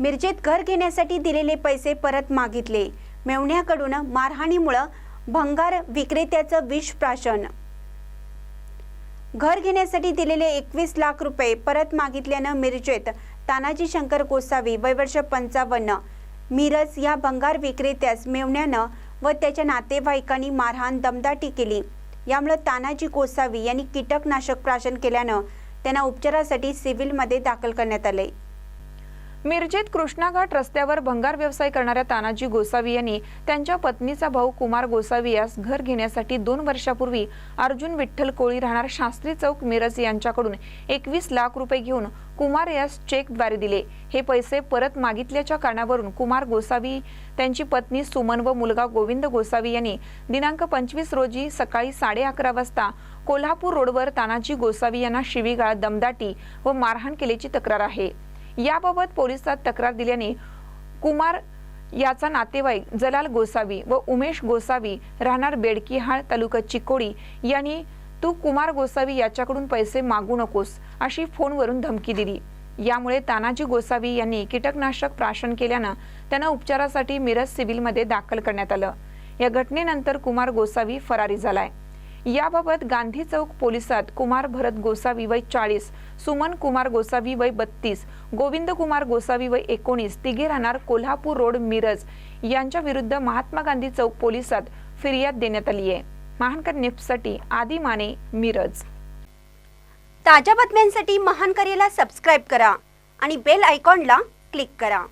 मिरजेत घर घेण्यासाठी दिलेले पैसे परत मागितले. मेवण्याकडून मारहाणीमुळं भंगार विक्रेत्याचं विष प्राशन. घर घेण्यासाठी दिलेले एकवीस लाख रुपये परत मागितल्यानं मिरजेत तानाजी शंकर गोसावी वयवर्ष पंचावन्न मिरज या भंगार विक्रेत्यास मेवण्यानं व त्याच्या नातेवाईकांनी मारहाण दमदाटी केली. यामुळे तानाजी गोसावी यांनी कीटकनाशक प्राशन केल्यानं त्यांना उपचारासाठी सिव्हिलमध्ये दाखल करण्यात आले. मिरजेत कृष्णाघाट रस्त्यावर भंगार व्यवसाय करणाऱ्या तानाजी गोसावी यांनी त्यांच्या पत्नीचा भाऊ कुमार गोसावी यास घर घेण्यासाठी दोन वर्षापूर्वी अर्जुन विठ्ठल कोळी राहणार शास्त्री चौक मिरज यांच्याकडून एकवीस लाख रुपये घेऊन कुमार यास चेकद्वारे दिले. हे पैसे परत मागितल्याच्या कारणावरून कुमार गोसावी त्यांची पत्नी सुमन व मुलगा गोविंद गोसावी यांनी दिनांक पंचवीस रोजी सकाळी साडे अकरा वाजता कोल्हापूर रोडवर तानाजी गोसावी यांना शिवीगाळ दमदाटी व मारहाण केल्याची तक्रार आहे. याबाबत पोलिसात तक्रार दिल्याने कुमार याचा नातेवाईक जलाल गोसावी व उमेश गोसावी राहणार बेडकीहाळ तालुका चिकोडी यांनी तू कुमार गोसावी याच्याकडून पैसे मागू नकोस अशी फोनवरून धमकी दिली. यामुळे तानाजी गोसावी यांनी कीटकनाशक प्राशन केल्यानं त्यांना उपचारासाठी मिरज सिव्हिलमध्ये दाखल करण्यात आलं. या घटनेनंतर कुमार गोसावी फरारी झालाय. याबाबत गांधी चौक पोलिसात कुमार भरत गोसावी वय चाळीस सुमन कुमार गोसावी वय बत्तीस गोविंद कुमार गोसावी वय एकोणीस तिघे राहणार कोल्हापूर रोड मिरज यांच्या विरुद्ध महात्मा गांधी चौक पोलिसात फिर्याद देण्यात आली आहे. महानकर निफ्टसाठी आदी माने मिरज. ताज्या बातम्यांसाठी महान करेला सबस्क्राईब करा आणि बेल आयकॉनला क्लिक करा.